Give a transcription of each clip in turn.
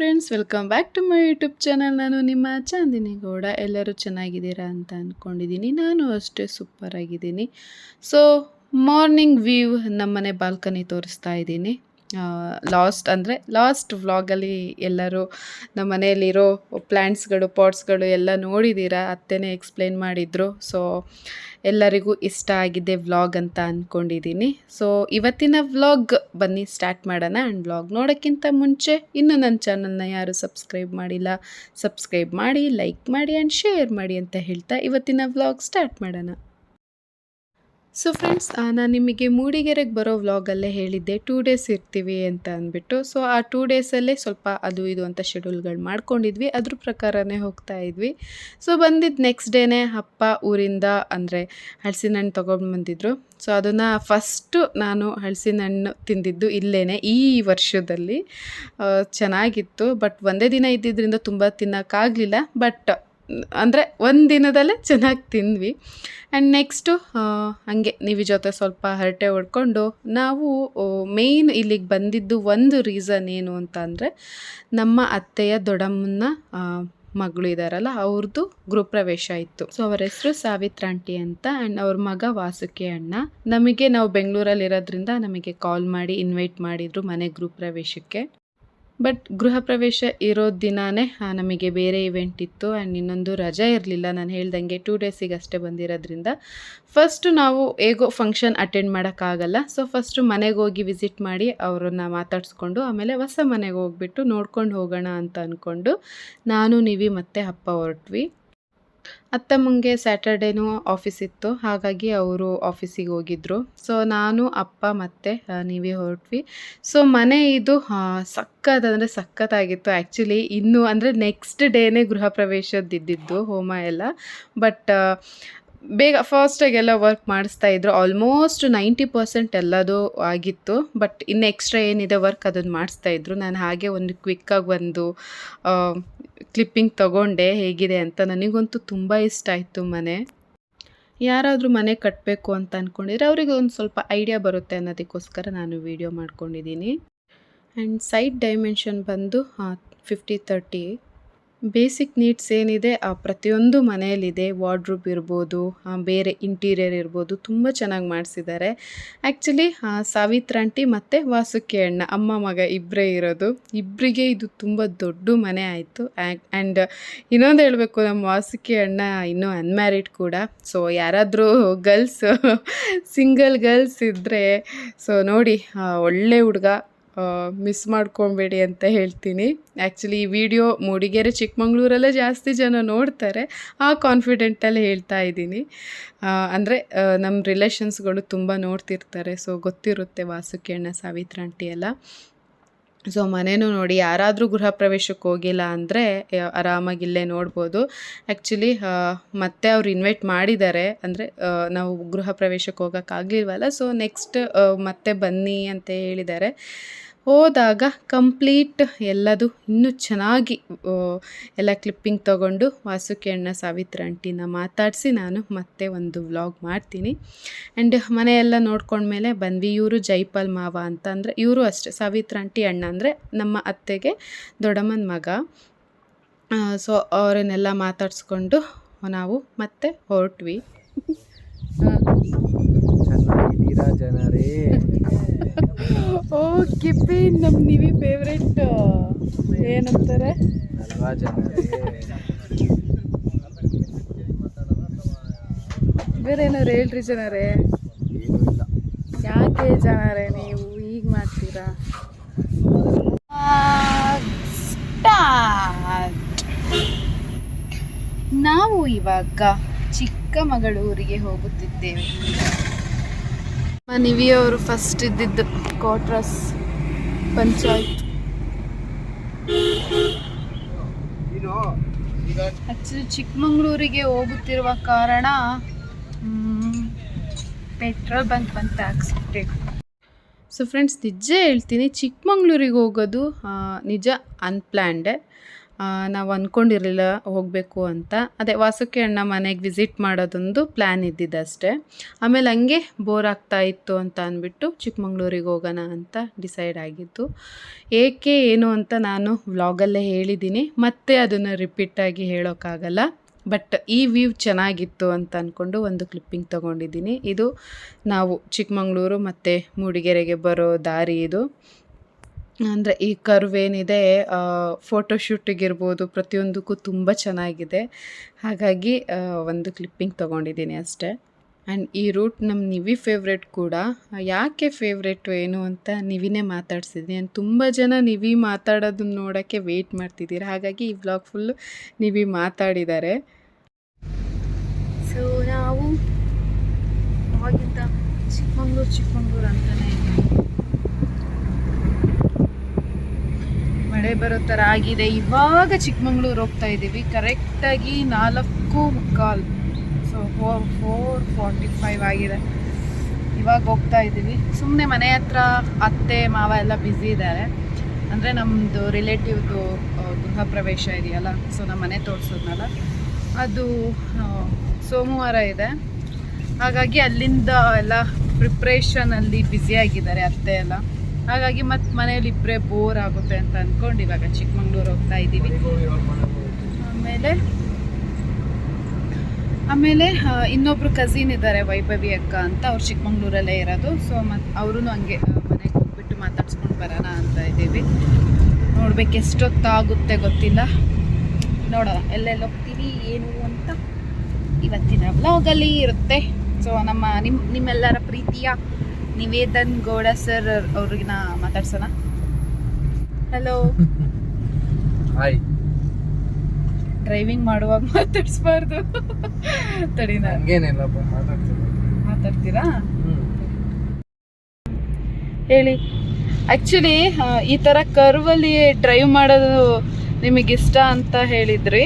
Friends welcome back to my YouTube channel ನಾನು ನಿಮ್ಮ ಚಾಂದಿನಿ ಗೌಡ. ಎಲ್ಲರೂ ಚೆನ್ನಾಗಿದ್ದೀರಾ ಅಂತ ಅಂದ್ಕೊಂಡಿದ್ದೀನಿ ನಾನು ಅಷ್ಟೇ ಸೂಪರ್ ಆಗಿದ್ದೀನಿ. ಸೊ ಮಾರ್ನಿಂಗ್ ವ್ಯೂ ನಮ್ಮನೆ ಬಾಲ್ಕನಿ ತೋರಿಸ್ತಾ ಇದ್ದೀನಿ. ಲಾಸ್ಟ್ ಅಂದರೆ ಲಾಸ್ಟ್ ವ್ಲಾಗಲ್ಲಿ ಎಲ್ಲರೂ ನಮ್ಮ ಮನೆಯಲ್ಲಿರೋ ಪ್ಲ್ಯಾಂಟ್ಸ್ಗಳು ಪಾಟ್ಸ್ಗಳು ಎಲ್ಲ ನೋಡಿದ್ದೀರಾ ಅತ್ತೆನೇ ಎಕ್ಸ್ಪ್ಲೇನ್ ಮಾಡಿದರು. ಸೊ ಎಲ್ಲರಿಗೂ ಇಷ್ಟ ಆಗಿದೆ ವ್ಲಾಗ್ ಅಂತ ಅಂದ್ಕೊಂಡಿದ್ದೀನಿ ಸೊ ಇವತ್ತಿನ ವ್ಲಾಗ್ ಬನ್ನಿ ಸ್ಟಾರ್ಟ್ ಮಾಡೋಣ. ಆ್ಯಂಡ್ ವ್ಲಾಗ್ ನೋಡೋಕ್ಕಿಂತ ಮುಂಚೆ ಇನ್ನೂ ನನ್ನ ಚಾನಲ್ನ ಯಾರು ಸಬ್ಸ್ಕ್ರೈಬ್ ಮಾಡಿಲ್ಲ ಸಬ್ಸ್ಕ್ರೈಬ್ ಮಾಡಿ ಲೈಕ್ ಮಾಡಿ ಆ್ಯಂಡ್ ಶೇರ್ ಮಾಡಿ ಅಂತ ಹೇಳ್ತಾ ಇವತ್ತಿನ ವ್ಲಾಗ್ ಸ್ಟಾರ್ಟ್ ಮಾಡೋಣ. ಸೊ ಫ್ರೆಂಡ್ಸ್ ನಾನು ನಿಮಗೆ ಮೂಡಿಗೆರೆಗೆ ಬರೋ ವ್ಲಾಗಲ್ಲೇ ಹೇಳಿದ್ದೆ ಟೂ ಡೇಸ್ ಇರ್ತೀವಿ ಅಂತ ಅಂದ್ಬಿಟ್ಟು. ಸೊ ಆ ಟೂ ಡೇಸಲ್ಲೇ ಸ್ವಲ್ಪ ಅದು ಇದು ಅಂತ ಶೆಡ್ಯೂಲ್ಗಳು ಮಾಡ್ಕೊಂಡಿದ್ವಿ, ಅದ್ರ ಪ್ರಕಾರನೇ ಹೋಗ್ತಾ ಇದ್ವಿ. ಸೊ ಬಂದಿದ್ದು ನೆಕ್ಸ್ಟ್ ಡೇನೇ ಅಪ್ಪ ಊರಿಂದ ಅಂದರೆ ಹಲಸಿನ ಹಣ್ಣು ತೊಗೊಂಡು ಬಂದಿದ್ರು. ಸೊ ಅದನ್ನು ಫಸ್ಟು ನಾನು ಹಲಸಿನ ಹಣ್ಣು ತಿಂದಿದ್ದು ಇಲ್ಲೇ ಈ ವರ್ಷದಲ್ಲಿ. ಚೆನ್ನಾಗಿತ್ತು ಬಟ್ ಒಂದೇ ದಿನ ಇದ್ದಿದ್ದರಿಂದ ತುಂಬ ತಿನ್ನೋಕ್ಕಾಗಲಿಲ್ಲ ಬಟ್ ಅಂದರೆ ಒಂದು ದಿನದಲ್ಲೇ ಚೆನ್ನಾಗಿ ತಿಂದ್ವಿ. ಆ್ಯಂಡ್ ನೆಕ್ಸ್ಟು ಹಾಗೆ ನೀವು ಜೊತೆ ಸ್ವಲ್ಪ ಹರಟೆ ಹೊಡ್ಕೊಂಡು ನಾವು ಮೇಯ್ನ್ ಇಲ್ಲಿಗೆ ಬಂದಿದ್ದು ಒಂದು ರೀಸನ್ ಏನು ಅಂತ ಅಂದರೆ ನಮ್ಮ ಅತ್ತೆಯ ದೊಡ್ಡಮ್ಮನ ಮಗಳು ಇದ್ದಾರಲ್ಲ ಅವ್ರದ್ದು ಗೃಹಪ್ರವೇಶ ಇತ್ತು. ಸೊ ಅವರ ಹೆಸರು ಸಾವಿತ್ರ ಆಂಟಿ ಅಂತ ಆ್ಯಂಡ್ ಅವ್ರ ಮಗ ವಾಸುಕಿ ಅಣ್ಣ. ನಮಗೆ ನಾವು ಬೆಂಗಳೂರಲ್ಲಿ ಇರೋದ್ರಿಂದ ನಮಗೆ ಕಾಲ್ ಮಾಡಿ ಇನ್ವೈಟ್ ಮಾಡಿದರು ಮನೆ ಗೃಹಪ್ರವೇಶಕ್ಕೆ. ಬಟ್ ಗೃಹ ಪ್ರವೇಶ ಇರೋ ದಿನಾನೇ ನಮಗೆ ಬೇರೆ ಇವೆಂಟ್ ಇತ್ತು ಆ್ಯಂಡ್ ಇನ್ನೊಂದು ರಜೆ ಇರಲಿಲ್ಲ. ನಾನು ಹೇಳ್ದಂಗೆ ಟೂ ಡೇಸಿಗೆ ಅಷ್ಟೇ ಬಂದಿರೋದ್ರಿಂದ. ಫಸ್ಟು ನಾವು ಹೇಗೋ ಫಂಕ್ಷನ್ ಅಟೆಂಡ್ ಮಾಡೋಕ್ಕಾಗಲ್ಲ. ಸೊ ಫಸ್ಟು ಮನೆಗೆ ಹೋಗಿ ವಿಸಿಟ್ ಮಾಡಿ ಅವರನ್ನು ಮಾತಾಡಿಸ್ಕೊಂಡು ಆಮೇಲೆ ಹೊಸ ಮನೆಗೆ ಹೋಗ್ಬಿಟ್ಟು ನೋಡ್ಕೊಂಡು ಹೋಗೋಣ ಅಂತ ಅಂದ್ಕೊಂಡು ನಾನು, ನೀವಿ ಮತ್ತೆ ಅಪ್ಪ ಹೊರಟ್ವಿ. ಅತ್ತಮ್ಮಂಗೆ ಸ್ಯಾಟರ್ಡೇನೂ ಆಫೀಸ್ ಇತ್ತು, ಹಾಗಾಗಿ ಅವರು ಆಫೀಸಿಗೆ ಹೋಗಿದ್ರು. ಸೊ, ನಾನು, ಅಪ್ಪ ಮತ್ತು ನೀವೇ ಹೊರಟ್ವಿ. ಸೊ, ಮನೆ ಇದು ಸಕ್ಕತ್ತಂದರೆ ಸಖತ್ತಾಗಿತ್ತು ಆ್ಯಕ್ಚುಲಿ ಇನ್ನು ಅಂದರೆ ನೆಕ್ಸ್ಟ್ ಡೇನೇ ಗೃಹ ಪ್ರವೇಶದ್ದಿದ್ದು, ಹೋಮ ಎಲ್ಲ. ಬಟ್ ಬೇಗ ಫಾಸ್ಟಾಗೆಲ್ಲ ವರ್ಕ್ ಮಾಡಿಸ್ತಾ ಇದ್ರು. ಆಲ್ಮೋಸ್ಟ್ ನೈಂಟಿ ಪರ್ಸೆಂಟ್ ಎಲ್ಲದೂ ಆಗಿತ್ತು. ಬಟ್ ಇನ್ನು ಎಕ್ಸ್ಟ್ರಾ ಏನಿದೆ ವರ್ಕ್ ಅದನ್ನು ಮಾಡಿಸ್ತಾ ಇದ್ರು. ನಾನು ಹಾಗೆ ಒಂದು ಕ್ವಿಕ್ಕಾಗಿ ಒಂದು ಕ್ಲಿಪ್ಪಿಂಗ್ ತಗೊಂಡೆ. ಹೇಗಿದೆ ಅಂತ ನನಗಂತೂ ತುಂಬ ಇಷ್ಟ ಆಯಿತು ಮನೆ. ಯಾರಾದರೂ ಮನೆ ಕಟ್ಟಬೇಕು ಅಂತ ಅಂದ್ಕೊಂಡಿದ್ರೆ ಅವ್ರಿಗೆ ಒಂದು ಸ್ವಲ್ಪ ಐಡಿಯಾ ಬರುತ್ತೆ ಅನ್ನೋದಕ್ಕೋಸ್ಕರ ನಾನು ವಿಡಿಯೋ ಮಾಡ್ಕೊಂಡಿದ್ದೀನಿ. ಆ್ಯಂಡ್ ಸೈಡ್ ಡೈಮೆನ್ಷನ್ ಬಂದು ಫಿಫ್ಟಿ ತರ್ಟಿ ಬೇಸಿಕ್ ನೀಡ್ಸ್ ಏನಿದೆ, ಆ ಪ್ರತಿಯೊಂದು ಮನೆಯಲ್ಲಿದೆ ವಾರ್ಡ್ರೂಬ್ ಇರ್ಬೋದು ಬೇರೆ ಇಂಟೀರಿಯರ್ ಇರ್ಬೋದು, ತುಂಬ ಚೆನ್ನಾಗಿ ಮಾಡಿಸಿದ್ದಾರೆ ಆ್ಯಕ್ಚುಲಿ ಸಾವಿತ್ರ ಆಂಟಿ ಮತ್ತು ವಾಸುಕಿ ಅಣ್ಣ, ಅಮ್ಮ ಮಗ ಇಬ್ಬರೇ ಇರೋದು. ಇಬ್ಬರಿಗೆ ಇದು ತುಂಬ ದೊಡ್ಡ ಮನೆ ಆಯಿತು. ಆ್ಯಂಡ್ ಇನ್ನೊಂದು ಹೇಳಬೇಕು ನಮ್ಮ ವಾಸುಕಿ ಅಣ್ಣ ಇನ್ನೂ ಅನ್ಮ್ಯಾರಿಡ್ ಕೂಡ. ಸೊ ಯಾರಾದರೂ ಗರ್ಲ್ಸ್ ಸಿಂಗಲ್ ಗರ್ಲ್ಸ್ ಇದ್ದರೆ ಸೊ ನೋಡಿ ಒಳ್ಳೆ ಹುಡುಗ. ಮಿಸ್ ಮಾಡ್ಕೊಬೇಡಿ ಅಂತ ಹೇಳ್ತೀನಿ. ಆ್ಯಕ್ಚುಲಿ ಈ ವಿಡಿಯೋ ಮೂಡಿಗೆರೆ ಚಿಕ್ಕಮಂಗ್ಳೂರಲ್ಲೇ ಜಾಸ್ತಿ ಜನ ನೋಡ್ತಾರೆ. ಆ ಕಾನ್ಫಿಡೆಂಟಲ್ಲಿ ಹೇಳ್ತಾ ಇದ್ದೀನಿ. ಅಂದರೆ ನಮ್ಮ ರಿಲೇಷನ್ಸ್ಗಳು ತುಂಬ ನೋಡ್ತಿರ್ತಾರೆ. ಸೊ ಗೊತ್ತಿರುತ್ತೆ ವಾಸುಕಿ ಅಣ್ಣ ಸಾವಿತ್ರ ಆಂಟಿ ಎಲ್ಲ. ಸೊ ಮನೇನೂ ನೋಡಿ, ಯಾರಾದರೂ ಗೃಹ ಪ್ರವೇಶಕ್ಕೆ ಹೋಗಿಲ್ಲ ಅಂದರೆ ಆರಾಮಾಗಿ ಇಲ್ಲೇ ನೋಡ್ಬೋದು. ಆ್ಯಕ್ಚುಲಿ ಮತ್ತೆ ಅವ್ರು ಇನ್ವೈಟ್ ಮಾಡಿದ್ದಾರೆ. ಅಂದರೆ ನಾವು ಗೃಹ ಪ್ರವೇಶಕ್ಕೆ ಹೋಗೋಕ್ಕಾಗಲಿಲ್ವಲ್ಲ. ಸೊ ನೆಕ್ಸ್ಟ್ ಮತ್ತೆ ಬನ್ನಿ ಅಂತ ಹೇಳಿದ್ದಾರೆ. ಹೋದಾಗ ಕಂಪ್ಲೀಟ್ ಎಲ್ಲದು ಇನ್ನೂ ಚೆನ್ನಾಗಿ ಎಲ್ಲ ಕ್ಲಿಪ್ಪಿಂಗ್ ತಗೊಂಡು ವಾಸುಕಿ ಅಣ್ಣ ಸಾವಿತ್ರ ಅಂಟಿನ ಮಾತಾಡಿಸಿ ನಾನು ಮತ್ತೆ ಒಂದು ವ್ಲಾಗ್ ಮಾಡ್ತೀನಿ. ಆ್ಯಂಡ್ ಮನೆಯೆಲ್ಲ ನೋಡ್ಕೊಂಡ್ಮೇಲೆ ಬಂದ್ವಿ, ಇವರು ಜೈಪಾಲ್ ಮಾವ ಅಂತ ಅಂದರೆ, ಇವರು ಅಷ್ಟೇ, ಸಾವಿತ್ರ ಆಂಟಿ ಅಣ್ಣ ಅಂದರೆ ನಮ್ಮ ಅತ್ತೆಗೆ ದೊಡ್ಡಮ್ಮನ ಮಗ. ಸೊ ಅವರನ್ನೆಲ್ಲ ಮಾತಾಡಿಸ್ಕೊಂಡು ನಾವು ಮತ್ತೆ ಹೊರಟ್ವಿ. ಚೆನ್ನಾಗಿದ್ದೀರಾ ಜನರೇ? ಓ ಕಿಪ್ಪಿ ನಮ್ಮ ನಿವಿ ಫೇವ್ರೆಟ್ ಏನಂತಾರೆ? ಬೇರೆ ಏನಾರು ಹೇಳ್ರಿ ಜನರೇ. ಯಾಕೆ ಜನರೇ ನೀವು ಈಗ ಮಾಡ್ತೀರಾ? ನಾವು ಇವಾಗ ಚಿಕ್ಕಮಗಳೂರಿಗೆ ಹೋಗುತ್ತಿದ್ದೇವೆ. ನಿವಿಯವರು ಫಸ್ಟ್ ಇದ್ದಿದ್ದು ಕ್ವಾಟ್ರಸ್ ಪಂಚಾಯತ್. ಆಕ್ಚುಲಿ ಚಿಕ್ಕಮಂಗ್ಳೂರಿಗೆ ಹೋಗುತ್ತಿರುವ ಕಾರಣ ಪೆಟ್ರೋಲ್ ಬಂಕ್ ಬಂತ ಹಾಕ್ಸ್ಬಿಟ್ಟು ಸೊ ಫ್ರೆಂಡ್ಸ್ ನಿಜ ಹೇಳ್ತೀನಿ, ಚಿಕ್ಕಮಂಗ್ಳೂರಿಗೆ ಹೋಗೋದು ನಿಜ ಅನ್ಪ್ಲ್ಯಾಂಡೆ ನಾವು ಅಂದ್ಕೊಂಡಿರಲಿಲ್ಲ ಹೋಗಬೇಕು ಅಂತ. ಅದೇ ವಾಸುಕಿ ಅಣ್ಣ ಮನೆಗೆ ವಿಸಿಟ್ ಮಾಡೋದೊಂದು ಪ್ಲ್ಯಾನ್ ಇದ್ದಿದ್ದಷ್ಟೇ ಆಮೇಲೆ ಹಂಗೆ ಬೋರ್ ಆಗ್ತಾ ಇತ್ತು ಅಂತ ಅಂದ್ಬಿಟ್ಟು ಚಿಕ್ಕಮಂಗ್ಳೂರಿಗೆ ಹೋಗೋಣ ಅಂತ ಡಿಸೈಡ್ ಆಗಿತ್ತು ಏಕೆ, ಏನು ಅಂತ ನಾನು ವ್ಲಾಗಲ್ಲೇ ಹೇಳಿದ್ದೀನಿ ಮತ್ತೆ ಅದನ್ನು ರಿಪೀಟಾಗಿ ಹೇಳೋಕ್ಕಾಗಲ್ಲ ಬಟ್ ಈ ವ್ಯೂ ಚೆನ್ನಾಗಿತ್ತು ಅಂತ ಅಂದ್ಕೊಂಡು ಒಂದು ಕ್ಲಿಪ್ಪಿಂಗ್ ತೊಗೊಂಡಿದ್ದೀನಿ ಇದು ನಾವು ಚಿಕ್ಕಮಂಗ್ಳೂರು ಮತ್ತು ಮೂಡಿಗೆರೆಗೆ ಬರೋ ದಾರಿ ಇದು. ಅಂದರೆ ಈ ಕರ್ವ್ ಏನಿದೆ ಫೋಟೋಶೂಟಿಗಿರ್ಬೋದು ಪ್ರತಿಯೊಂದಕ್ಕೂ ತುಂಬ ಚೆನ್ನಾಗಿದೆ. ಹಾಗಾಗಿ ಒಂದು ಕ್ಲಿಪ್ಪಿಂಗ್ ತೊಗೊಂಡಿದ್ದೀನಿ ಅಷ್ಟೇ. ಆ್ಯಂಡ್ ಈ ರೂಟ್ ನಮ್ಮ ನಿವಿ ಫೇವ್ರೇಟ್ ಕೂಡ. ಯಾಕೆ ಫೇವ್ರೇಟು ಏನು ಅಂತ ನಿವಿನೇ ಮಾತಾಡ್ಸಿದ್ದೀನಿ. ಆ್ಯಂಡ್ ತುಂಬ ಜನ ನಿವಿ ಮಾತಾಡೋದನ್ನ ನೋಡೋಕ್ಕೆ ವೆಯ್ಟ್ ಮಾಡ್ತಿದ್ದೀರಿ. ಹಾಗಾಗಿ ಈ ವ್ಲಾಗ್ ಫುಲ್ಲು ನಿವಿ ಮಾತಾಡಿದ್ದಾರೆ. ಸೊ ನಾವು ಅವಾಗಿಂದ ಚಿಕ್ಕಮಂಗ್ಳೂರು ಚಿಕ್ಕಮಂಗ್ಳೂರು ಅಂತಲೇ ಇದ್ದೀವಿ ಮಳೆ ಬರೋ ಥರ ಆಗಿದೆ. ಇವಾಗ ಚಿಕ್ಕಮಂಗ್ಳೂರು ಹೋಗ್ತಾ ಇದ್ದೀವಿ ಕರೆಕ್ಟಾಗಿ ನಾಲ್ಕು ಮುಕ್ಕಾಲು. So four four forty five ಆಗಿದೆ. ಇವಾಗ ಹೋಗ್ತಾ ಇದ್ದೀವಿ ಸುಮ್ಮನೆ ಮನೆ ಹತ್ರ ಅತ್ತೆ, ಮಾವ ಎಲ್ಲ ಬ್ಯುಸಿ ಇದ್ದಾರೆ. ಅಂದರೆ ನಮ್ಮದು ರಿಲೇಟಿವ್ದು ಗೃಹ ಪ್ರವೇಶ ಇದೆಯಲ್ಲ ಸೊ ನಮ್ಮ ಮನೆ ತೋರಿಸೋದ್ನಲ್ಲ. ಅದು ಸೋಮವಾರ ಇದೆ. ಹಾಗಾಗಿ ಅಲ್ಲಿಂದ ಎಲ್ಲ ಪ್ರಿಪ್ರೇಷನಲ್ಲಿ ಬ್ಯುಸಿಯಾಗಿದ್ದಾರೆ ಅತ್ತೆ ಎಲ್ಲ. ಹಾಗಾಗಿ ಮತ್ತೆ ಮನೇಲಿ ಇಬ್ಬರೇ ಬೋರ್ ಆಗುತ್ತೆ ಅಂತ ಅಂದ್ಕೊಂಡು ಇವಾಗ ಚಿಕ್ಕಮಂಗ್ಳೂರು ಹೋಗ್ತಾ ಇದ್ದೀವಿ. ಆಮೇಲೆ ಆಮೇಲೆ ಇನ್ನೊಬ್ರು ಕಸಿನ್ ಇದ್ದಾರೆ ವೈಭವಿ ಅಕ್ಕ ಅಂತ, ಅವ್ರು ಚಿಕ್ಕಮಂಗ್ಳೂರಲ್ಲೇ ಇರೋದು. ಸೊ ಮತ್ತು ಅವ್ರೂ ಹಂಗೆ ಮನೆಗೆ ಹೋಗ್ಬಿಟ್ಟು ಮಾತಾಡ್ಸ್ಕೊಂಡು ಬರೋಣ ಅಂತ ಇದ್ದೀವಿ. ನೋಡ್ಬೇಕು ಎಷ್ಟೊತ್ತಾಗುತ್ತೆ ಗೊತ್ತಿಲ್ಲ. ನೋಡೋಣ, ಎಲ್ಲೆಲ್ಲಿ ಹೋಗ್ತೀವಿ, ಏನು ಅಂತ ಇವತ್ತಿನ ಬ್ಲಾಗಲ್ಲಿ ಇರುತ್ತೆ. ಸೊ ನಮ್ಮ ನಿಮ್ಮ ನಿಮ್ಮೆಲ್ಲರ ಪ್ರೀತಿಯ ನಿವೇದನ್ ಗೌಡ ಸರ್ ಅವ್ರಿಗಿನ ಮಾತಾಡ್ಸೋಣ. ಹಲೋ ಹಾಯ್ ಡ್ರೈವಿಂಗ್ ಮಾಡುವಾಗ ಮಾತಾಡಿಸ್ಬಾರ್ದು. ತಡಿ ಮಾತಾಡ್ತೀನಿ. ಮಾತಾಡ್ತೀರಾ? ಹೇಳಿ. ಆ್ಯಕ್ಚುಲಿ ಈ ಥರ ಕರ್ವಲ್ಲಿ ಡ್ರೈವ್ ಮಾಡೋದು ನಿಮಗೆ ಇಷ್ಟ ಅಂತ ಹೇಳಿದ್ರಿ.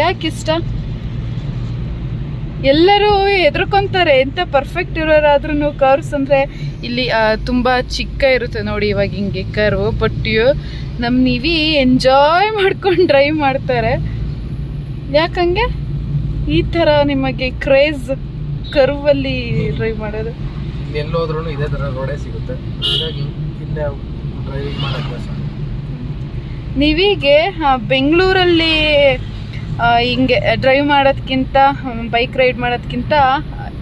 ಯಾಕೆ ಇಷ್ಟ ಎಲ್ಲರೂ ಹೆದರ್ಕೊಂತಾರೆ ಎಂತ ಪರ್ಫೆಕ್ಟ್ ಇರೋರಾದ್ರೂ ಕರ್ವ್ಸ್ ಅಂದರೆ ಇಲ್ಲಿ ತುಂಬಾ ಚಿಕ್ಕ ಇರುತ್ತೆ ನೋಡಿ ಇವಾಗ ಹಿಂಗೆ ಕರ್ವ್ ಬಟ್ ನಮ್ಮ ನೀವಿ ಎಂಜಾಯ್ ಮಾಡ್ಕೊಂಡು ಡ್ರೈವ್ ಮಾಡ್ತಾರೆ. ಯಾಕಂಗೆ ಈ ಥರ ನಿಮಗೆ ಕ್ರೇಜ್ ಕರ್ವಲ್ಲಿ ಡ್ರೈವ್ ಮಾಡೋದು. ಎಲ್ಲೋದ್ರೂ ಇದೇ ತರ ರೋಡೇ ಸಿಗುತ್ತೆ. ಹಾಗಾಗಿ ಡ್ರೈವಿಂಗ್ ಮಾಡೋಕ್ಕೆ ನೀವೀಗೆ ಬೆಂಗಳೂರಲ್ಲಿ ಹಿಂಗೆ ಡ್ರೈವ್ ಮಾಡೋದ್ಕಿಂತ ಬೈಕ್ ರೈಡ್ ಮಾಡೋದ್ಕಿಂತ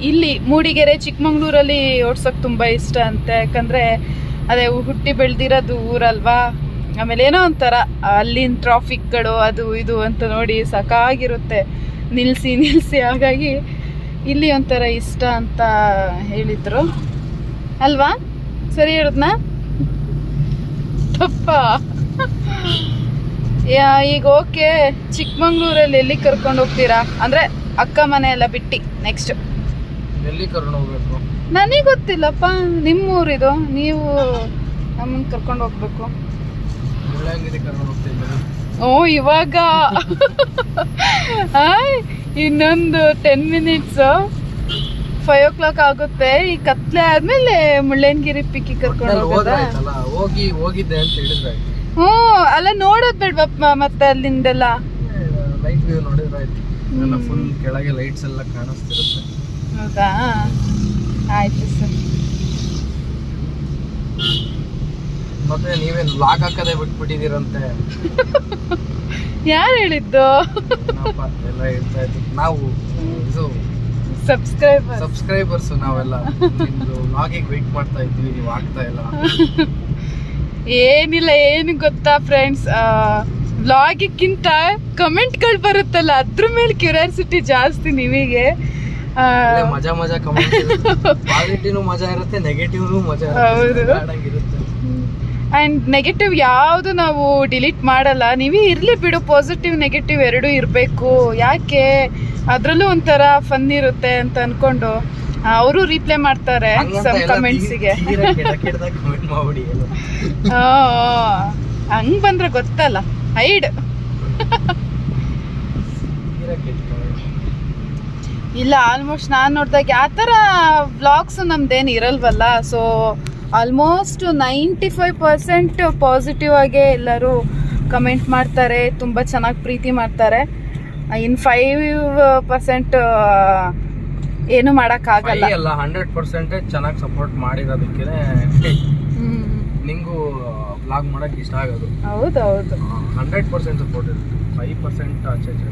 ಇಲ್ಲಿ ಮೂಡಿಗೆರೆ ಚಿಕ್ಕಮಂಗ್ಳೂರಲ್ಲಿ ಓಡ್ಸೋಕೆ ತುಂಬ ಇಷ್ಟ ಅಂತ. ಯಾಕಂದರೆ ಅದೇ ಹುಟ್ಟಿ ಬೆಳೆದಿರೋದು ಊರಲ್ವಾ? ಆಮೇಲೆ ಏನೋ ಒಂಥರ ಅಲ್ಲಿನ ಟ್ರಾಫಿಕ್ಗಳು ಅದು ಇದು ಅಂತ ನೋಡಿ ಸಾಕಾಗಿರುತ್ತೆ. ನಿಲ್ಲಿಸಿ ನಿಲ್ಲಿಸಿ ಹಾಗಾಗಿ ಇಲ್ಲಿ ಒಂಥರ ಇಷ್ಟ ಅಂತ ಹೇಳಿದರು. ಅಲ್ವಾ? ಸರಿ, ಹೇಳಿದ್ನಾ? ತಪ್ಪ? ಈಗ ಓಕೆ ಚಿಕ್ಕಮಂಗ್ಳೂರಲ್ಲಿ ಎಲ್ಲಿ ಕರ್ಕೊಂಡು ಹೋಗ್ತೀರಾ? ಅಂದ್ರೆ ಅಕ್ಕ ಮನೆ ಎಲ್ಲ ಬಿಟ್ಟು ನೆಕ್ಸ್ಟ್ ಎಲ್ಲಿ ಕರ್ಕೊಂಡು ಹೋಗ್ಬೇಕು? ನನಗೆ ಗೊತ್ತಿಲ್ಲಪ್ಪ ನಿಮ್ಮೂರಿದು ನೀವು ನಮ್ಮನ್ನ ಕರ್ಕೊಂಡು ಹೋಗ್ಬೇಕು. ಓ ಇವಾಗ? ಇನ್ನೊಂದು ten minutes five o'clock ಆಗುತ್ತೆ ಈ ಕತ್ಲೆ ಆದ್ಮೇಲೆ ಮುಳ್ಳಯ್ಯನಗಿರಿ ಪಿಕ್ಕಿ ಕರ್ಕೊಂಡು ಹೋಗೋದಾ? ಹೋಗಿ ಹೋಗಿದ್ದೆ ಅಂತ ಹೇಳಿದ್ರೆ ಹ್ಞೂ ಅಲ್ಲ ನೋಡೋದ್ ಬೇಡ್ವಪ್ಪ ಮತ್ತೆ ಅಲ್ಲಿಂದೆಲ್ಲ. ಲೈಟ್ ವ್ಯೂ ನೋಡಿದ್ರೆ ಆಯ್ತು. ಎಲ್ಲ ಫುಲ್ ಕೆಳಗೆ ಲೈಟ್ಸ್ ಎಲ್ಲ ಕಾಣಿಸ್ತಿರುತ್ತೆ. ಹೌದಾ? ಆಯ್ತು ಸರ್. ಮತ್ತೆ ನೀವೇನು ಲಾಗ್ ಹಾಕದೆ ಬಿಟ್ಬಿಟ್ಟಿದ್ದೀರಂತೆ? ಯಾರು ಹೇಳಿದ್ದು? ಏನಪ್ಪ ಎಲ್ಲ ಹೇಳ್ತಾ ನಾವು ಇದು ಸಬ್ಸ್ಕ್ರೈಬರ್ ಸಬ್ಸ್ಕ್ರೈಬರ್ಸ್ ನಾವೆಲ್ಲ. ನಿಮ್ದು ಲಾಗಿಗೆ ವೆಯ್ಟ್ ಮಾಡ್ತಾ ಇದ್ವಿ ನೀವು ಆಗ್ತಾ ಇಲ್ಲ. ಏನಿಲ್ಲ ಏನು ಗೊತ್ತಾ ಫ್ರೆಂಡ್ಸ್ ವ್ಲಾಗಿಗಿಂತ ಕಮೆಂಟ್ಗಳು ಬರುತ್ತಲ್ಲ ಅದ್ರ ಮೇಲೆ ಕ್ಯೂರಿಯಾಸಿಟಿ ಜಾಸ್ತಿ ನಿಮಗೆ. ಅಂಡ್ ಮಜಾ ಮಜಾ ಪಾಸಿಟಿವ್ನು ಮಜಾ ಇರುತ್ತೆ ನೆಗೆಟಿವ್ನು ಮಜಾ ಹೌದು. ಆ್ಯಂಡ್ ನೆಗೆಟಿವ್ ಯಾವುದು ನಾವು ಡಿಲೀಟ್ ಮಾಡಲ್ಲ. ನೀವೇ ಇರಲಿ ಬಿಡು ಪಾಸಿಟಿವ್ ನೆಗೆಟಿವ್ ಎರಡೂ ಇರಬೇಕು. ಯಾಕೆ? ಅದರಲ್ಲೂ ಒಂಥರ ಫನ್ ಇರುತ್ತೆ ಅಂತ ಅನ್ಕೊಂಡು. ಅವರು ರಿಪ್ಲೈ ಮಾಡ್ತಾರೆ ಸಮ್ ಕಮೆಂಟ್ಸಿಗೆ ಹಂಗ್ ಬಂದ್ರೆ ಗೊತ್ತಲ್ಲ ಹೈಡ್. ಇಲ್ಲ ಆಲ್ಮೋಸ್ಟ್ ನಾನು ನೋಡಿದಾಗ ಆ ಥರ ವ್ಲಾಗ್ಸ್ ನಮ್ದೇನು ಇರಲ್ವಲ್ಲ so almost ninety five percent positive ಆಗೇ ಎಲ್ಲರೂ ಕಮೆಂಟ್ ಮಾಡ್ತಾರೆ ತುಂಬ ಚೆನ್ನಾಗಿ ಪ್ರೀತಿ ಮಾಡ್ತಾರೆ. ಇನ್ ಫೈವ್ ಪರ್ಸೆಂಟ್ ಏನು ಮಾಡೋಕ್ಕಾಗಲ್ಲ. ಆಗಲ್ಲ ಅಲ್ಲ ಹಂಡ್ರೆಡ್ ಪರ್ಸೆಂಟ್ ಚೆನ್ನಾಗಿ ಸಪೋರ್ಟ್ ಮಾಡಿರೋದಕ್ಕೆ ನಿಂಗು ಬ್ಲಾಗ್ ಮಾಡಕ್ ಇಷ್ಟ ಆಗೋದು. ಹೌದು ಹೌದು ಹಂಡ್ರೆಡ್ ಪರ್ಸೆಂಟ್ ಸಪೋರ್ಟ್ ಇರುತ್ತೆ. ಫೈವ್ ಪರ್ಸೆಂಟ್ ಆಚೆ ಈಚೆ.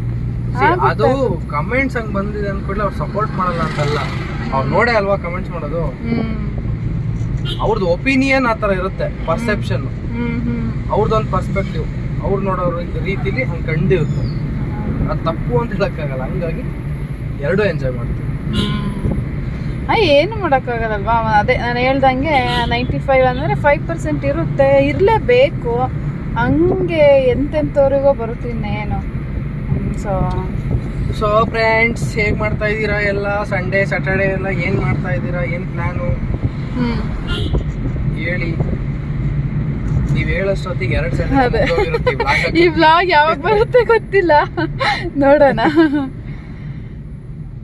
ಅದು ಕಮೆಂಟ್ಸ್ ಹಂಗ್ ಬಂದಿದೆ ಅಂದ್ಕೂಡ್ಲೆ ಅವ್ರು ಸಪೋರ್ಟ್ ಮಾಡಲ್ಲ ಅಂತಲ್ಲ. ಅವ್ರು ನೋಡೇ ಅಲ್ವಾ ಕಮೆಂಟ್ಸ್ ಮಾಡೋದು? ಅವ್ರದ್ದು ಒಪಿನಿಯನ್ ಆ ಥರ ಇರುತ್ತೆ ಪರ್ಸೆಪ್ಷನ್ ಅವ್ರದೊಂದು ಅವ್ರದ್ದೊಂದು ಪರ್ಸ್ಪೆಕ್ಟಿವ್ ಅವ್ರು ನೋಡೋ ರೀತಿಲಿ ಹಂಗೆ ಕಂಡಿರುತ್ತೆ. ಅದು ತಪ್ಪು ಅಂತ ಹೇಳಕ್ಕಾಗಲ್ಲ. ಹಂಗಾಗಿ ಎರಡೂ ಎಂಜಾಯ್ ಮಾಡ್ತೀವಿ ಏನು ಮಾಡೋಕ್ಕಾಗಲ್ವಾ ಅದೇ ನಾನು ಹೇಳ್ದಂಗೆ ನೈಂಟಿ ಫೈವ್ ಅಂದರೆ ಫೈವ್ ಪರ್ಸೆಂಟ್ ಇರುತ್ತೆ. ಇರಲೇಬೇಕು. ಹಂಗೆ ಎಂತೆಂಥವ್ರಿಗೋ ಬರುತ್ತೆ ಇನ್ನೇನು. ಸೊ ಸೊ ಫ್ರೆಂಡ್ಸ್ ಹೇಗೆ ಮಾಡ್ತಾ ಇದ್ದೀರಾ ಎಲ್ಲ? ಸಂಡೇ ಸ್ಯಾಟರ್ಡೇ ಎಲ್ಲ ಏನು ಮಾಡ್ತಾ ಇದ್ದೀರಾ? ಏನು ಪ್ಲ್ಯಾನು ಹೇಳಿ. ನೀವು ಹೇಳೋಷ್ಟೊತ್ತಿಗೆ ಎರಡು. ಸಲ ಈ ಬ್ಲಾಗ್ ಯಾವಾಗ ಬರುತ್ತೆ ಗೊತ್ತಿಲ್ಲ. ನೋಡೋಣ.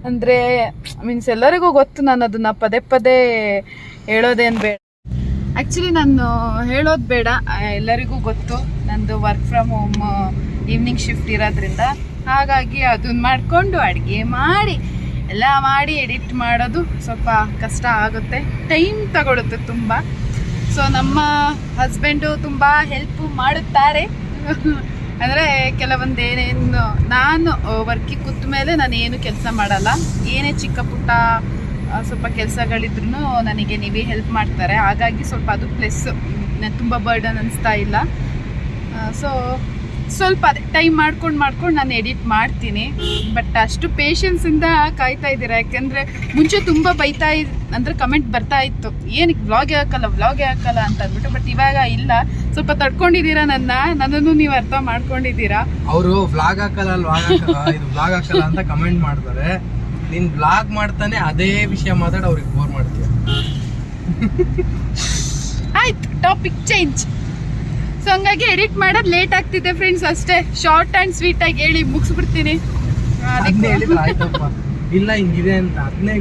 ಅಂದ್ರೆ ಮೀನ್ಸ್ ಎಲ್ಲರಿಗೂ ಗೊತ್ತು ನಾನು ಅದನ್ನ ಪದೇ ಪದೇ ಹೇಳೋದೇನು ಬೇಡ. ಆ್ಯಕ್ಚುಲಿ ನಾನು ಹೇಳೋದು ಬೇಡ. ಎಲ್ಲರಿಗೂ ಗೊತ್ತು. ನಂದು work from home evening shift ಇರೋದ್ರಿಂದ. ಹಾಗಾಗಿ ಅದನ್ನ ಮಾಡಿಕೊಂಡು ಅಡುಗೆ ಮಾಡಿ, ಎಲ್ಲ ಮಾಡಿ ಎಡಿಟ್ ಮಾಡೋದು ಸ್ವಲ್ಪ ಕಷ್ಟ ಆಗುತ್ತೆ. ಟೈಮ್ ತಗೊಳುತ್ತೆ ತುಂಬ. ಸೊ ನಮ್ಮ ಹಸ್ಬೆಂಡು ತುಂಬ ಹೆಲ್ಪ್ ಮಾಡುತ್ತಾರೆ. ಅಂದರೆ ಕೆಲವೊಂದು ಏನೇನು ನಾನು ವರ್ಕಿಗೆ ಕೂತ ಮೇಲೆ ನಾನು ಏನು ಕೆಲಸ ಮಾಡಲ್ಲ. ಏನೇ ಚಿಕ್ಕ ಪುಟ್ಟ ಸ್ವಲ್ಪ ಕೆಲಸಗಳಿದ್ರು ನನಗೆ ನೀವೇ ಹೆಲ್ಪ್ ಮಾಡ್ತಾರೆ. ಹಾಗಾಗಿ ಸ್ವಲ್ಪ ಅದು ಪ್ಲಸ್ ತುಂಬ ಬರ್ಡನ್ ಅನಿಸ್ತಾ ಇಲ್ಲ. ಸೊ ಸ್ವಲ್ಪ ಅದೇ ಟೈಮ್ ಮಾಡ್ಕೊಂಡು ಮಾಡ್ಕೊಂಡು ನಾನು ಎಡಿಟ್ ಮಾಡ್ತೀನಿ. ಬಟ್ ಅಷ್ಟು ಪೇಷನ್ಸಿಂದ ಕಾಯ್ತಾ ಇದ್ದೀರಾ? ಯಾಕೆಂದರೆ ಮುಂಚೆ ತುಂಬ ಬೈತಾ ಇದ್ ಅಂದರೆ ಕಮೆಂಟ್ ಬರ್ತಾ ಇತ್ತು. ಏನಕ್ಕೆ ವ್ಲಾಗ್ ಹಾಕಲ್ಲ ವ್ಲಾಗ್ ಹಾಕಲ್ಲ? ಅಂತ ಅಂದ್ಬಿಟ್ಟು ಬಟ್ ಇವಾಗ ಇಲ್ಲ. ಸ್ವಲ್ಪ ತಡ್ಕೊಂಡಿದ್ದೀರಾ ನನ್ನ? ನನ್ನನ್ನು ನೀವು ಅರ್ಥ ಮಾಡ್ಕೊಂಡಿದ್ದೀರಾ? ಅವರು ವ್ಲಾಗ್ ಹಾಕಲ್ಲ ವ್ಲಾಗ್ ಹಾಕಲ್ಲ ಇದು ವ್ಲಾಗ್ ಹಾಕಲ್ಲ ಅಂತ ಕಮೆಂಟ್ ಮಾಡ್ತಾರೆ. ನೀನ್ ವ್ಲಾಗ್ ಮಾಡ್ತಾನೆ ಅದೇ ವಿಷಯ ಮಾತಾಡಿ ಅವ್ರಿಗೆ ಬೋರ್ ಮಾಡ್ತೀಯ. ಆಯ್ತು ಟಾಪಿಕ್ ಚೇಂಜ್ ಸೊ ಹಂಗಾಗಿ ಎಡಿಟ್ ಮಾಡೋದು ಲೇಟ್ ಆಗ್ತಿದೆ ಫ್ರೆಂಡ್ಸ್ ಅಷ್ಟೇ. ಶಾರ್ಟ್ ಆ್ಯಂಡ್ ಆಗಿ ಹೇಳಿ ಮುಗಿಸ್ಬಿಡ್ತೀನಿ. ಇಲ್ಲ ಹಿಂಗಿದೆ ಅಂತ. ಅದನ್ನೇ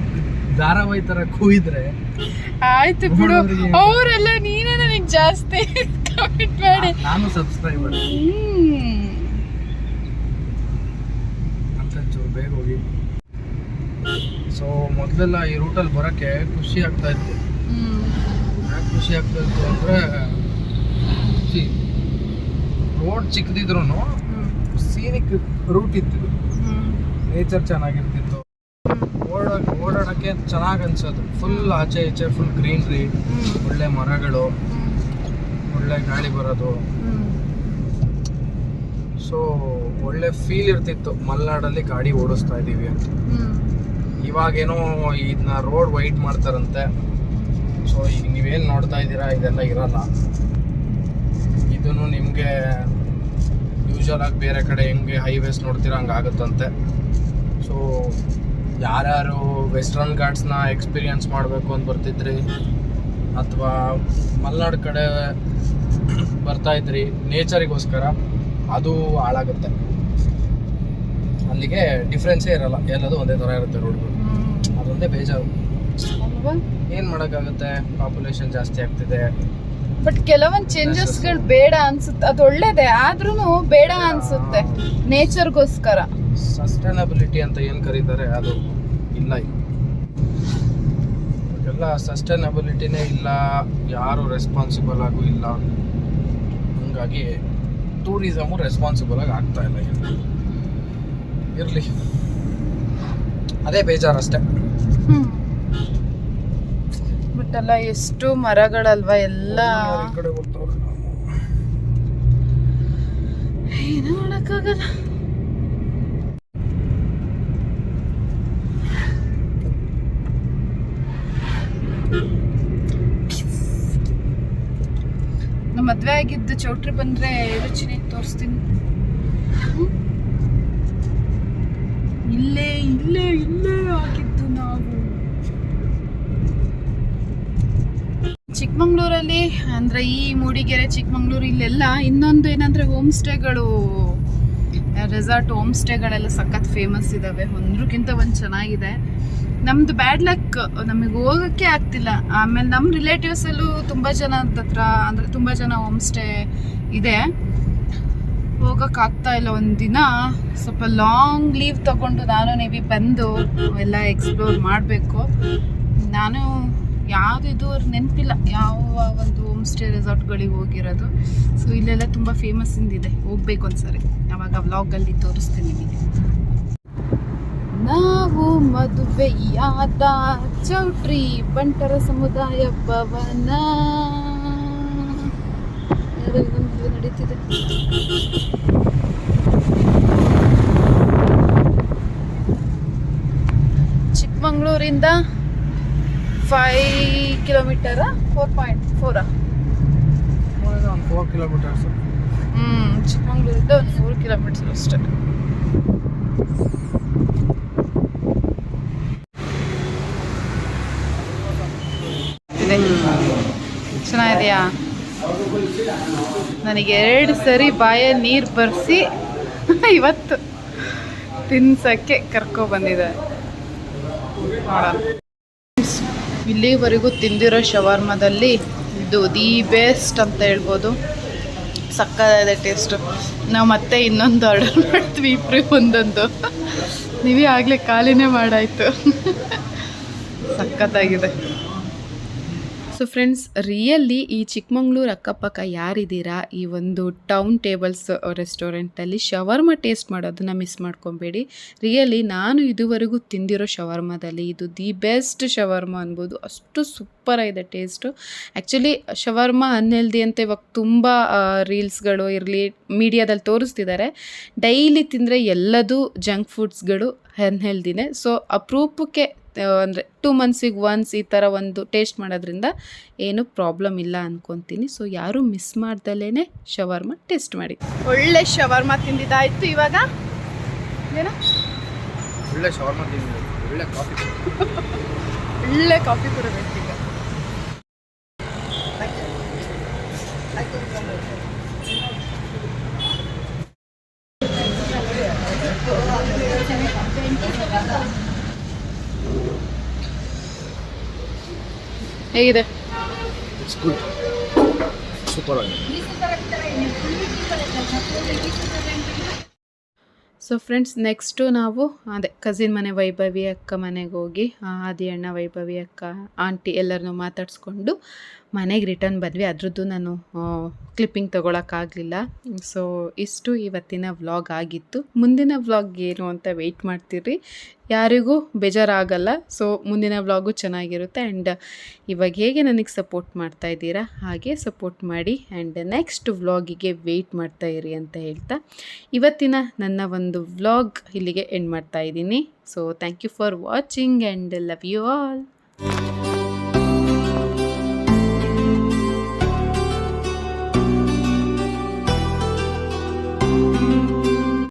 ಧಾರಾವಾಹಿ ತರ ಕೂಯಿದ್ರೆ ಆಯ್ತು ಬಿಡು. ಅವರೆಲ್ಲ ನೀನೇ ನನಗೆ ಜಾಸ್ತಿ ಕಮೆಂಟ್ ಮಾಡಿ. ನಾನು ಸಬ್ಸ್ಕ್ರೈಬರ್. ಅಂತ ಚೂರು ಬೇಗ ಹೋಗಿ. ಸೊ ಮೊದಲೆಲ್ಲ ಈ ರೂಟಲ್ಲಿ ಬರೋಕ್ಕೆ ಖುಷಿ ಆಗ್ತಾ ಇತ್ತು. ಖುಷಿ ಆಗ್ತಾ ಇತ್ತು ಅಂದರೆ ರೋಡ್ ಚಿಕ್ಕದಿದ್ರು. ಸೀನಿಕ್ ರೂಟ್ ಇತ್ತು. ನೇಚರ್ ಚೆನ್ನಾಗಿರ್ತಿತ್ತು. ಓಡಾಡ ಓಡಾಡೋಕ್ಕೆ ಚೆನ್ನಾಗಿ ಅನ್ಸೋದು. ಫುಲ್ ಆಚೆ ಈಚೆ ಫುಲ್ ಗ್ರೀನ್ರಿ. ಒಳ್ಳೆ ಮರಗಳು ಒಳ್ಳೆ ಗಾಳಿ ಬರೋದು. ಸೊ ಒಳ್ಳೆ ಫೀಲ್ ಇರ್ತಿತ್ತು. ಮಲೆನಾಡಲ್ಲಿ ಗಾಡಿ ಓಡಿಸ್ತಾ ಇದ್ದೀವಿ ಅಂತ. ಇವಾಗೇನೋ ಇದನ್ನ ರೋಡ್ ವೈಟ್ ಮಾಡ್ತಾರಂತೆ. ಸೊ ಈಗ ನೀವೇನು ನೋಡ್ತಾ ಇದ್ದೀರಾ? ಇದೆಲ್ಲ ಇರಲ್ಲ. ಇದನ್ನು ನಿಮಗೆ ಯೂಶಲ್ ಆಗಿ ಬೇರೆ ಕಡೆ ಹೆಂಗೆ ಹೈವೇಸ್ ನೋಡ್ತೀರಾ ಹಂಗೆ ಆಗುತ್ತಂತೆ. ಸೊ ಯಾರ್ಯಾರು ವೆಸ್ಟರ್ನ್ ಘಾಟ್ಸ್ನ ಎಕ್ಸ್ಪೀರಿಯನ್ಸ್ ಮಾಡಬೇಕು ಅಂತ ಬರ್ತಿದ್ರಿ ಅಥವಾ ಮಲೆನಾಡು ಕಡೆ ಬರ್ತಾ ಇದ್ರಿ ನೇಚರಿಗೋಸ್ಕರ ಅದು ಹಾಳಾಗುತ್ತೆ. ಅಲ್ಲಿಗೆ ಡಿಫ್ರೆನ್ಸೇ ಇರಲ್ಲ ಎಲ್ಲದು ಒಂದೇ ಥರ ಇರುತ್ತೆ ರೋಡ್ಗಳು. ಅದೊಂದೇ ಬೇಜಾರು. ಏನು ಮಾಡೋಕ್ಕಾಗುತ್ತೆ? ಪಾಪ್ಯುಲೇಷನ್ ಜಾಸ್ತಿ ಆಗ್ತಿದೆ. ಬಟ್ ಕೆಲವೊಂದು ಚೇಂಜಸ್ಗಳು ಬೇಡ ಅನ್ಸುತ್ತೆ. ಅದು ಒಳ್ಳೇದೇ. ಆದ್ರೂ ಬೇಡ ಅನ್ಸುತ್ತೆ. ನೇಚರ್ಗೋಸ್ಕರ ಸಸ್ಟೈನಬಿಲಿಟಿ ಅಂತ ಏನು ಕರೀತಾರೆ ಅದು ಇಲ್ಲ ಎಲ್ಲ ಸಸ್ಟೈನಬಿಲಿಟಿನೇ ಇಲ್ಲ. ಯಾರು ರೆಸ್ಪಾನ್ಸಿಬಲ್ ಆಗು ಇಲ್ಲ. ಹಂಗಾಗಿ ಟೂರಿಸಮು ರೆಸ್ಪಾನ್ಸಿಬಲ್ ಆಗಿ ಆಗ್ತಾ ಇಲ್ಲ ಇರಲಿ. ಅದೇ ಬೇಜಾರಷ್ಟೇ ಅಲ್ಲ ಎಷ್ಟು ಮರಗಳಲ್ವಾ ಎಲ್ಲ. ಏನು ಮಾಡಕ್ಕಾಗಲ್ಲ. ನಮ್ಮ ಮದ್ವೆ ಆಗಿದ್ದು ಚೌಟ್ರಿ ಬಂದ್ರೆ ಯೋಚನೆ ತೋರಿಸ್ತೀನಿ. ಇಲ್ಲೇ ಇಲ್ಲೇ ಇಲ್ಲೇ ಆಗಿದ್ದು ನಾವು. ಚಿಕ್ಕಮಂಗ್ಳೂರಲ್ಲಿ, ಅಂದರೆ ಈ ಮೂಡಿಗೆರೆ, ಚಿಕ್ಕಮಂಗ್ಳೂರು ಇಲ್ಲೆಲ್ಲ ಇನ್ನೊಂದು ಏನಂದರೆ ಹೋಮ್ ಸ್ಟೇಗಳು ರೆಸಾರ್ಟ್ ಹೋಮ್ ಸ್ಟೇಗಳೆಲ್ಲ ಸಖತ್ ಫೇಮಸ್ ಇದ್ದಾವೆ ಒಂದ್ರಕ್ಕಿಂತ ಒಂದು ಚೆನ್ನಾಗಿದೆ. ನಮ್ಮದು ಬ್ಯಾಡ್ ಲಕ್ ನಮಗೆ ಹೋಗೋಕ್ಕೆ ಆಗ್ತಿಲ್ಲ. ಆಮೇಲೆ ನಮ್ಮ ರಿಲೇಟಿವ್ಸಲ್ಲೂ ತುಂಬ ಜನ ಹತ್ರ, ಅಂದರೆ ತುಂಬ ಜನ ಹೋಮ್ ಸ್ಟೇ ಇದೆ ಹೋಗೋಕ್ಕಾಗ್ತಾ ಇಲ್ಲ ಒಂದಿನ ಸ್ವಲ್ಪ ಲಾಂಗ್ ಲೀವ್ ತಗೊಂಡು ನಾನು ನೀವಿ ಬಂದು, ಎಲ್ಲ ಎಕ್ಸ್ಪ್ಲೋರ್ ಮಾಡಬೇಕು. ನಾನು ಯಾವುದಿದು ನೆನಪಿಲ್ಲ. ಯಾವ ಒಂದು ಹೋಮ್ ಸ್ಟೇ ರೆಸಾರ್ಟ್ಗಳಿಗೆ ಹೋಗಿರೋದು. ಸೊ ಇಲ್ಲೆಲ್ಲ ತುಂಬ ಫೇಮಸ್ ಇಂದಿದೆ. ಹೋಗ್ಬೇಕು ಒಂದ್ಸರಿ. ಯಾವಾಗ ವ್ಲಾಗಲ್ಲಿ ತೋರಿಸ್ತೀನಿ ನಿಮಗೆ. ನಾವು ಮದುವೆಯಾದ ಚೌಟ್ರಿ ಬಂಟರ ಸಮುದಾಯ ಭವನ. ನಡೀತಿದೆ? ಚಿಕ್ಕಮಂಗ್ಳೂರಿಂದ ಫೈ ಕಿಲೋಮೀಟರ್ ಫೋರ್ ಪಾಯಿಂಟ್ ಫೋರಾ ಒಂದು ಫೋರ್ ಕಿಲೋಮೀಟರ್ಸ್ ಹ್ಞೂ ಚಿಕ್ಕಮಂಗ್ಳೂರಿಂದ ಒಂದು ಫೋರ್ ಕಿಲೋಮೀಟರ್ ಅಷ್ಟೇ. ಚೆನ್ನಾಗಿದೆಯಾ? ನನಗೆ ಎರಡು ಸರಿ ಬಾಯ ನೀರು ಬರೆಸಿ ಇವತ್ತು ತಿನ್ಸಕ್ಕೆ ಕರ್ಕೊ ಬಂದಿದೆ ನೋಡೋಣ. ಇಲ್ಲಿವರೆಗೂ ತಿಂದಿರೋ ಶವರ್ಮದಲ್ಲಿ ಇದು ದಿ ಬೆಸ್ಟ್ ಅಂತ ಹೇಳ್ಬೋದು. ಸಕ್ಕತ್ತಾಗಿದೆ ಟೇಸ್ಟು. ನಾವು ಮತ್ತೆ ಇನ್ನೊಂದು ಆರ್ಡರ್ ಮಾಡ್ತೀವಿ ಇಬ್ಬರು ಒಂದೊಂದು. ನೀವೇ ಆಗಲೇ ಖಾಲಿನೇ ಮಾಡಾಯಿತು. ಸಖತ್ತಾಗಿದೆ ಸೊ ಫ್ರೆಂಡ್ಸ್ ರಿಯಲ್ಲಿ ಈ ಚಿಕ್ಕಮಂಗ್ಳೂರು ಅಕ್ಕಪಕ್ಕ ಯಾರಿದ್ದೀರಾ? ಈ ಒಂದು ಟೌನ್ ಟೇಬಲ್ಸ್ ರೆಸ್ಟೋರೆಂಟಲ್ಲಿ ಶವರ್ಮ ಟೇಸ್ಟ್ ಮಾಡೋದನ್ನ ಮಿಸ್ ಮಾಡ್ಕೊಬೇಡಿ. ರಿಯಲಿ ನಾನು ಇದುವರೆಗೂ ತಿಂದಿರೋ ಶವರ್ಮದಲ್ಲಿ ಇದು ದಿ ಬೆಸ್ಟ್ ಶವರ್ಮ ಅನ್ಬೋದು. ಅಷ್ಟು ಸೂಪರ್ ಇದೆ ಟೇಸ್ಟು ಆ್ಯಕ್ಚುಲಿ ಶವರ್ಮ ಅನ್ಹೆಲ್ದಿ ಅಂತ ಇವಾಗ ತುಂಬ ರೀಲ್ಸ್ಗಳು ಇರಲಿ ಮೀಡಿಯಾದಲ್ಲಿ ತೋರಿಸ್ತಿದ್ದಾರೆ ಡೈಲಿ ತಿಂದರೆ ಎಲ್ಲದೂ ಜಂಕ್ ಫುಡ್ಸ್ಗಳು ಅನ್ಹೆಲ್ದಿನೇ ಸೊ ಅಪರೂಪಕ್ಕೆ ಅಂದರೆ ಟೂ ಮಂತ್ಸಿಗೆ ಒನ್ಸ್ ಈ ಥರ ಒಂದು ಟೇಸ್ಟ್ ಮಾಡೋದ್ರಿಂದ ಏನು ಪ್ರಾಬ್ಲಮ್ ಇಲ್ಲ ಅಂದ್ಕೊತೀನಿ ಸೊ ಯಾರೂ ಮಿಸ್ ಮಾಡ್ದಲೇ ಶವರ್ಮ ಟೇಸ್ಟ್ ಮಾಡಿ. ಒಳ್ಳೆ ಶವರ್ಮ ತಿಂದಿದ್ದಾಯಿತು ಇವಾಗ? ಏನೋ? ಒಳ್ಳೆ ಶವರ್ಮ ತಿಂದಿದ್ದೀವಿ ಒಳ್ಳೆ ಕಾಫಿ ಒಳ್ಳೆ ಕಾಫಿ ಕುಡಬೇಕು ಈಗ. ಹೇಗಿದೆ? ಇಟ್ಸ್ ಗುಡ್ ಸೂಪರ್ ಆಗಿದೆ. ಸೊ ಫ್ರೆಂಡ್ಸ್ ನೆಕ್ಸ್ಟು ನಾವು ಅದೇ ಕಸಿನ್ ಮನೆ ವೈಭವಿ ಅಕ್ಕ ಮನೆಗೆ ಹೋಗಿ ಆದಿ ಅಣ್ಣ ವೈಭವಿ ಅಕ್ಕ ಆಂಟಿ ಎಲ್ಲರನ್ನೂ ಮಾತಾಡಿಸ್ಕೊಂಡು ಮನೆಗೆ ರಿಟರ್ನ್ ಬಂದ್ವಿ. ಅದರದ್ದು ನಾನು ಕ್ಲಿಪ್ಪಿಂಗ್ ತೊಗೊಳಕ್ಕಾಗಲಿಲ್ಲ. ಸೊ ಇಷ್ಟು ಇವತ್ತಿನ ವ್ಲಾಗ್ ಆಗಿತ್ತು. ಮುಂದಿನ ವ್ಲಾಗ್ ಏನು ಅಂತ ವೆಯ್ಟ್ ಮಾಡ್ತೀರಿ. ಯಾರಿಗೂ ಬೇಜಾರಾಗಲ್ಲ. ಸೊ ಮುಂದಿನ ವ್ಲಾಗು ಚೆನ್ನಾಗಿರುತ್ತೆ. ಆ್ಯಂಡ್ ಇವಾಗ ಹೇಗೆ ನನಗೆ ಸಪೋರ್ಟ್ ಮಾಡ್ತಾ ಇದ್ದೀರಾ? ಹಾಗೆ ಸಪೋರ್ಟ್ ಮಾಡಿ. ಆ್ಯಂಡ್ ನೆಕ್ಸ್ಟ್ ವ್ಲಾಗಿಗೆ ವೆಯ್ಟ್ ಮಾಡ್ತಾ ಇರಿ ಅಂತ ಹೇಳ್ತಾ. ಇವತ್ತಿನ ನನ್ನ ಒಂದು ವ್ಲಾಗ್ ಇಲ್ಲಿಗೆ ಎಂಡ್ ಮಾಡ್ತಾ ಇದ್ದೀನಿ. So thank you for watching and love you all